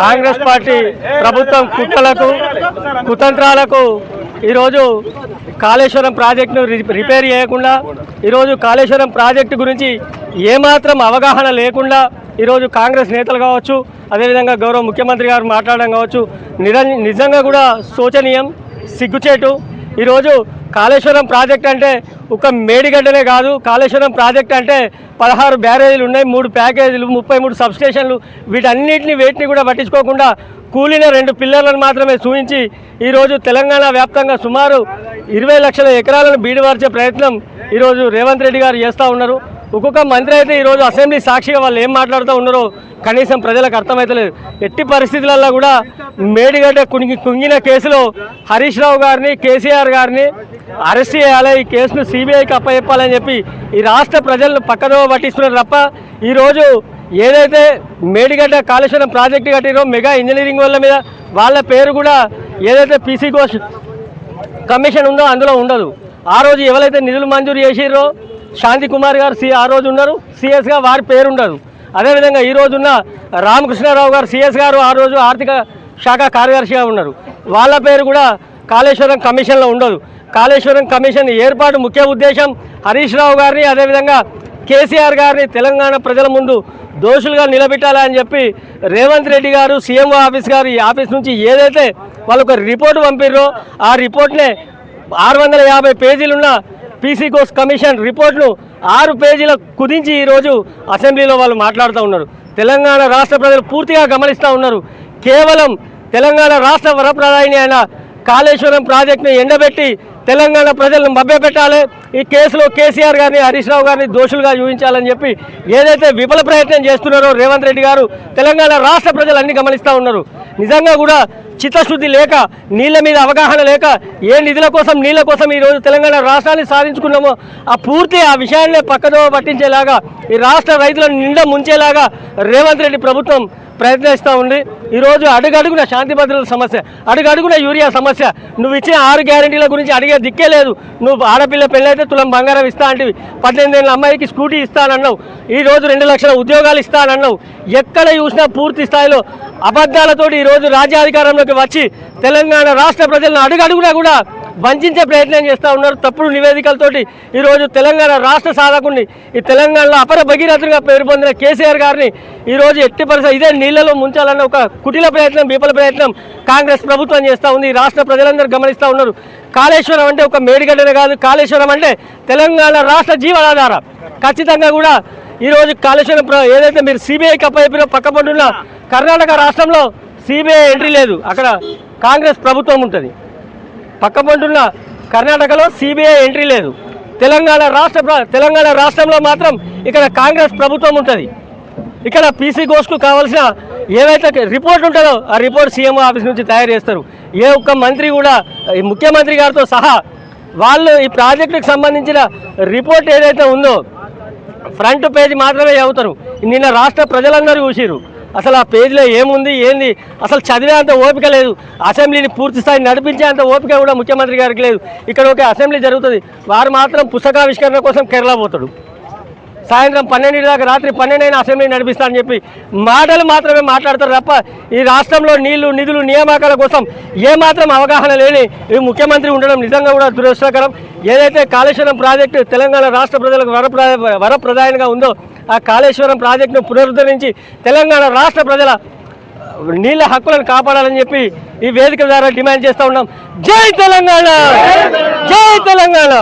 Congress party ప్రభుత్వం కుట్రలకు కుతంత్రాలకు ఈరోజు కాళేశ్వరం ప్రాజెక్టును రి- రిపేర్ చేయకుండా ఈరోజు కాళేశ్వరం ప్రాజెక్టు గురించి ఏమాత్రం అవగాహన లేకుండా ఈరోజు కాంగ్రెస్ నేతలు కావచ్చు అదేవిధంగా గౌరవ ముఖ్యమంత్రి గారు మాట్లాడడం కావచ్చు నిజంగా కూడా శోచనీయం సిగ్గుచేటు. ఈరోజు కాళేశ్వరం ప్రాజెక్ట్ అంటే ఒక మేడిగడ్డలే కాదు కాళేశ్వరం ప్రాజెక్ట్ అంటే పదహారు బ్యారేజీలు ఉన్నాయి మూడు ప్యాకేజీలు ముప్పై మూడు సబ్స్టేషన్లు వీటన్నిటిని వేటిని కూడా పట్టించుకోకుండా కూలిన రెండు పిల్లర్లను మాత్రమే చూపించి ఈరోజు తెలంగాణ వ్యాప్తంగా సుమారు ఇరవై లక్షల ఎకరాలను బీడివార్చే ప్రయత్నం ఈరోజు రేవంత్ రెడ్డి గారు చేస్తూ ఉన్నారు. ఒక్కొక్క మంత్రి అయితే ఈరోజు అసెంబ్లీ సాక్షిగా వాళ్ళు ఏం మాట్లాడుతూ ఉన్నారో కనీసం ప్రజలకు అర్థమవుతలేదు ఎట్టి పరిస్థితులలో కూడా మేడిగడ్డ కుంగి కుంగిన కేసులో హరీష్ రావు గారిని కేసీఆర్ గారిని అరెస్ట్ చేయాలి ఈ కేసును సిబిఐకి అప్పచెప్పాలని చెప్పి ఈ రాష్ట్ర ప్రజలను పక్కదో పట్టిస్తున్నారు తప్ప ఈరోజు ఏదైతే మేడిగడ్డ కాళేశ్వరం ప్రాజెక్టు కట్టిరో మెగా ఇంజనీరింగ్ వాళ్ళ మీద వాళ్ళ పేరు కూడా ఏదైతే పీసీ ఘోష్ కమిషన్ ఉందో అందులో ఉండదు. ఆ రోజు ఎవరైతే నిధులు మంజూరు చేసిర్రో శాంతి కుమార్ గారు సి ఆ రోజు ఉన్నారు. సిఎస్గా వారి పేరు ఉండదు. అదేవిధంగా ఈ రోజున్న రామకృష్ణారావు గారు సిఎస్ గారు ఆ రోజు ఆర్థిక శాఖ కార్యదర్శిగా ఉన్నారు. వాళ్ళ పేరు కూడా కాళేశ్వరం కమిషన్లో ఉండదు. కాళేశ్వరం కమిషన్ ఏర్పాటు ముఖ్య ఉద్దేశం హరీష్ రావు గారిని అదేవిధంగా కేసీఆర్ గారిని తెలంగాణ ప్రజల ముందు దోషులుగా నిలబెట్టాలని చెప్పి రేవంత్ రెడ్డి గారు సీఎంఓ ఆఫీస్ గారు ఈ ఆఫీస్ నుంచి ఏదైతే వాళ్ళకు రిపోర్ట్ పంపిర్రో ఆ రిపోర్ట్నే ఆరు వందల యాభై పేజీలున్న పీసీ కోర్స్ కమిషన్ రిపోర్ట్ను ఆరు పేజీల కుదించి ఈరోజు అసెంబ్లీలో వాళ్ళు మాట్లాడుతూ ఉన్నారు. తెలంగాణ రాష్ట్ర ప్రజలు పూర్తిగా గమనిస్తూ ఉన్నారు. కేవలం తెలంగాణ రాష్ట్ర వరప్రదాయిని అయిన కాళేశ్వరం ప్రాజెక్టును ఎండబెట్టి తెలంగాణ ప్రజలను మభ్యపెట్టాలి. ఈ కేసులో కేసీఆర్ గారిని హరీష్ రావు గారిని దోషులుగా చూపించాలని చెప్పి ఏదైతే విఫల ప్రయత్నం చేస్తున్నారో రేవంత్ రెడ్డి గారు తెలంగాణ రాష్ట్ర ప్రజలు అన్ని గమనిస్తూ ఉన్నారు. నిజంగా కూడా చిత్తశుద్ధి లేక నీళ్ళ మీద అవగాహన లేక ఏ నిధుల కోసం నీళ్ళ కోసం ఈరోజు తెలంగాణ రాష్ట్రాన్ని సాధించుకున్నామో ఆ పూర్తి ఆ విషయాన్నే పక్కదో పట్టించేలాగా ఈ రాష్ట్ర రైతులను నిండా ముంచేలాగా రేవంత్ రెడ్డి ప్రభుత్వం ప్రయత్నిస్తూ ఉంది. ఈరోజు అడుగడుగున శాంతి భద్రతల సమస్య అడుగడుగున యూరియా సమస్య. నువ్వు ఇచ్చిన ఆరు గ్యారంటీల గురించి అడిగే దిక్కే లేదు. నువ్వు ఆడపిల్ల పెళ్ళైతే తులం బంగారం ఇస్తా అంటే పద్దెనిమిది ఏళ్ళ అమ్మాయికి స్కూటీ ఇస్తానన్నావు. ఈరోజు రెండు లక్షల ఉద్యోగాలు ఇస్తానన్నావు. ఎక్కడ చూసినా పూర్తి స్థాయిలో అబద్ధాలతోటి ఈరోజు రాజ్యాధికారంలోకి వచ్చి తెలంగాణ రాష్ట్ర ప్రజలను అడుగడుగునా కూడా వంచే ప్రయత్నం చేస్తూ ఉన్నారు. తప్పుడు నివేదికలతోటి ఈరోజు తెలంగాణ రాష్ట్ర సాధకుడిని ఈ తెలంగాణలో అపర భగీరథుడిగా పేరు పొందిన కేసీఆర్ గారిని ఈరోజు ఎట్టి పరిస్థితి ఇదే నీళ్ళలో ముంచాలన్న ఒక కుటిల ప్రయత్నం విఫల ప్రయత్నం కాంగ్రెస్ ప్రభుత్వం చేస్తూ ఉంది. రాష్ట్ర ప్రజలందరూ గమనిస్తూ ఉన్నారు. కాళేశ్వరం అంటే ఒక మేడిగడ్డనే కాదు. కాళేశ్వరం అంటే తెలంగాణ రాష్ట్ర జీవనాధారం. ఖచ్చితంగా కూడా ఈరోజు కాళేశ్వరం ఏదైతే మీరు సిబిఐకి అప్పచెప్పిన పక్కపండున్న కర్ణాటక రాష్ట్రంలో సిబిఐ ఎంట్రీ లేదు. అక్కడ కాంగ్రెస్ ప్రభుత్వం ఉంటుంది. పక్కపంటున్న కర్ణాటకలో సిబిఐ ఎంట్రీ లేదు. తెలంగాణ రాష్ట్ర ప్ర- తెలంగాణ రాష్ట్రంలో మాత్రం ఇక్కడ కాంగ్రెస్ ప్రభుత్వం ఉంటుంది. ఇక్కడ పీసీ ఘోష్కు కావాల్సిన ఏవైతే రిపోర్ట్ ఉంటుందో ఆ రిపోర్ట్ సీఎం ఆఫీస్ నుంచి తయారు చేస్తారు. ఏ ఒక్క మంత్రి కూడా ఈ ముఖ్యమంత్రి గారితో సహా వాళ్ళు ఈ ప్రాజెక్టుకు సంబంధించిన రిపోర్ట్ ఏదైతే ఉందో ఫ్రంట్ పేజీ మాత్రమే చదువుతారు. నిన్న రాష్ట్ర ప్రజలందరూ చూసిరు అసలు ఆ పేజీలో ఏముంది ఏంది? అసలు చదివే అంత ఓపిక లేదు. అసెంబ్లీని పూర్తి స్థాయి నడిపించే అంత ఓపిక కూడా ముఖ్యమంత్రి గారికి లేదు. ఇక్కడ ఒక అసెంబ్లీ జరుగుతుంది. వారు మాత్రం పుస్తకావిష్కరణ కోసం కేరళ పోతాడు. సాయంత్రం పన్నెండు దాకా రాత్రి పన్నెండైన అసెంబ్లీ నడిపిస్తానని చెప్పి మాటలు మాత్రమే మాట్లాడతారు తప్ప ఈ రాష్ట్రంలో నీళ్ళు నిధులు నియామకాల కోసం ఏమాత్రం అవగాహన లేని ఈ ముఖ్యమంత్రి ఉండడం నిజంగా కూడా దురదృష్టకరం. ఏదైతే కాళేశ్వరం ప్రాజెక్టు తెలంగాణ రాష్ట్ర ప్రజలకు వరప్ర వరప్రదాయంగా ఉందో ఆ కాళేశ్వరం ప్రాజెక్టును పునరుద్ధరించి తెలంగాణ రాష్ట్ర ప్రజల నీళ్ళ హక్కులను కాపాడాలని చెప్పి ఈ వేదిక ద్వారా డిమాండ్ చేస్తూ ఉన్నాం. జై తెలంగాణ! జై తెలంగాణ!